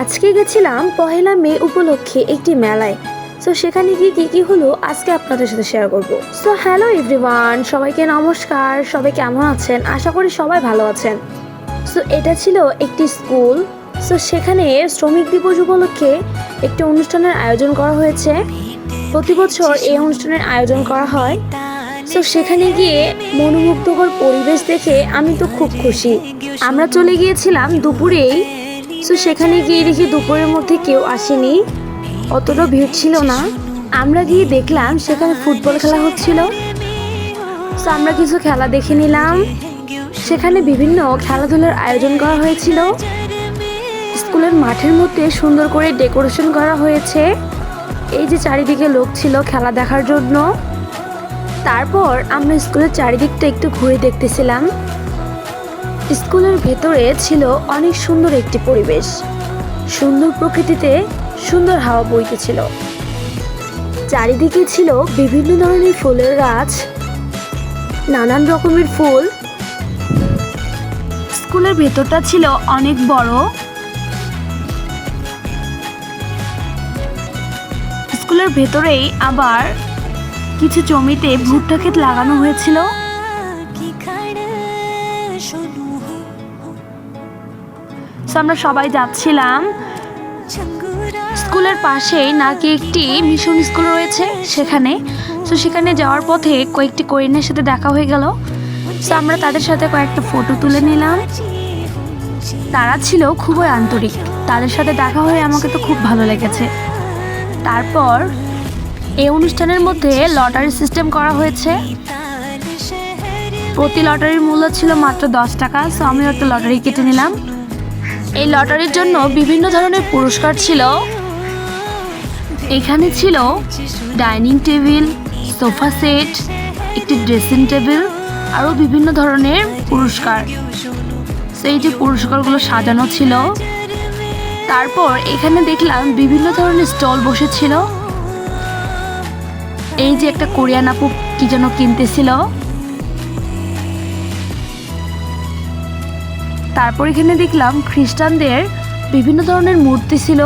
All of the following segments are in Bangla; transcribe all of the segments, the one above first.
আজকে গেছিলাম পহেলা মে উপলক্ষে একটি মেলায়। সো সেখানে গিয়ে কী কী হলো আজকে আপনাদের সাথে শেয়ার করব। সো হ্যালো এভরিওয়ান সবাইকে নমস্কার, সবাই কেমন আছেন? আশা করি সবাই ভালো আছেন। সো এটা ছিল একটি স্কুল সো সেখানে শ্রমিক দিবস উপলক্ষে একটি অনুষ্ঠানের আয়োজন করা হয়েছে। প্রতি বছর এই অনুষ্ঠানের আয়োজন করা হয়। সো সেখানে গিয়ে মনোমুগ্ধকর পরিবেশ দেখে আমি তো খুব খুশি। আমরা চলে গিয়েছিলাম দুপুরেই। সো সেখানে গিয়ে দেখি দুপুরের মধ্যে কেউ আসেনি। অতটা ভিড় ছিল না। আমরা গিয়ে দেখলাম সেখানে ফুটবল খেলা হচ্ছিল। সো আমরা কিছু খেলা দেখে নিলাম। সেখানে বিভিন্ন খেলাধুলার আয়োজন করা হয়েছিল। স্কুলের মাঠের মধ্যে সুন্দর করে ডেকোরেশন করা হয়েছে। এই যে চারিদিকে লোক ছিল খেলা দেখার জন্য। তারপর আমরা স্কুলের চারিদিকটা একটু ঘুরে দেখতেছিলাম। স্কুলের ভেতরে ছিল অনেক সুন্দর একটি পরিবেশ। সুন্দর প্রকৃতিতে সুন্দর হাওয়া বইতেছিল। চারিদিকে ছিল বিভিন্ন ধরনের ফুলের গাছ, নানান রকমের ফুল। স্কুলের ভেতরটা ছিল অনেক বড়। স্কুলের ভেতরেই আবার কিছু জমিতে ভুট্টা ক্ষেত লাগানো হয়েছিল? আমরা সবাই যাচ্ছিলাম। স্কুলের পাশেই নাকি একটি মিশন স্কুল রয়েছে সেখানে। তো সেখানে যাওয়ার পথে কয়েকটি কোরিনের সাথে দেখা হয়ে গেল। তো আমরা তাদের সাথে কয়েকটা ফটো তুলে নিলাম। তারা ছিল খুবই আন্তরিক। তাদের সাথে দেখা হয়ে আমাকে তো খুব ভালো লেগেছে। তারপর এই অনুষ্ঠানের মধ্যে লটারি সিস্টেম করা হয়েছে। প্রতি লটারির মূল্য ছিল মাত্র দশ টাকা, সো আমিও একটা লটারি কেটে নিলাম। এই লটারির জন্য বিভিন্ন ধরনের পুরস্কার ছিল। এখানে ছিল ডাইনিং টেবিল, সোফা সেট, একটি ড্রেসিং টেবিল, আরও বিভিন্ন ধরনের পুরস্কার। সেই যে পুরস্কারগুলো সাজানো ছিল। তারপর এখানে দেখলাম বিভিন্ন ধরনের স্টল বসেছিল। এই যে একটা কোরিয়ান আপু কি যেন কিনতেছিল। তারপর এখানে দেখলাম খ্রিস্টানদের বিভিন্ন ধরনের মূর্তি ছিল।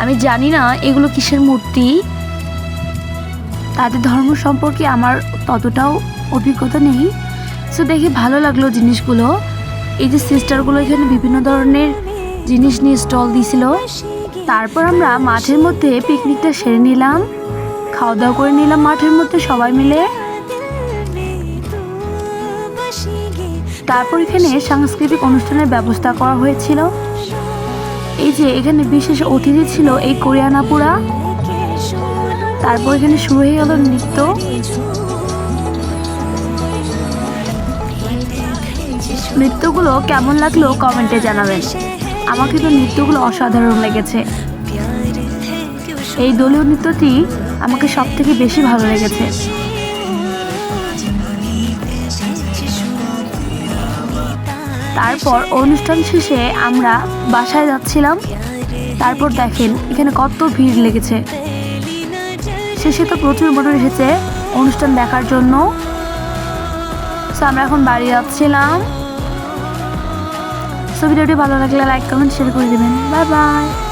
আমি জানি না এগুলো কিসের মূর্তি। তাদের ধর্ম সম্পর্কে আমার ততটাও অভিজ্ঞতা নেই। সো দেখে ভালো লাগল জিনিসগুলো। এই যে সিস্টারগুলো এখানে বিভিন্ন ধরনের জিনিস নিয়ে স্টল দিছিল। তারপর আমরা মাঠের মধ্যে পিকনিকটা সেরে নিলাম। খাওয়া দাওয়া করে নিলাম মাঠের মধ্যে সবাই মিলে। তারপর এখানে সাংস্কৃতিক অনুষ্ঠানের ব্যবস্থা করা হয়েছিল। এই যে এখানে বিশেষ অতিথি ছিল এই কোরিয়ানাপুরা। তারপর এখানে শুরু হয়ে গেল নৃত্য। নৃত্যগুলো কেমন লাগল কমেন্টে জানাবেন। আমাকে তো নৃত্যগুলো অসাধারণ লেগেছে। এই দলীয় নৃত্যটি আমাকে সব থেকে বেশি ভালো লেগেছে। তারপর অনুষ্ঠান শেষে আমরা বাসায় যাচ্ছিলাম। তারপর দেখেন, এখানে কত ভিড় লেগেছে। শেষে তো প্রচুর মানুষ এসেছে অনুষ্ঠান দেখার জন্য। আমরা এখন বাড়ি যাচ্ছিলাম। সো ভিডিওটি ভালো লাগলে লাইক কমেন্ট শেয়ার করে দেবেন। Bye bye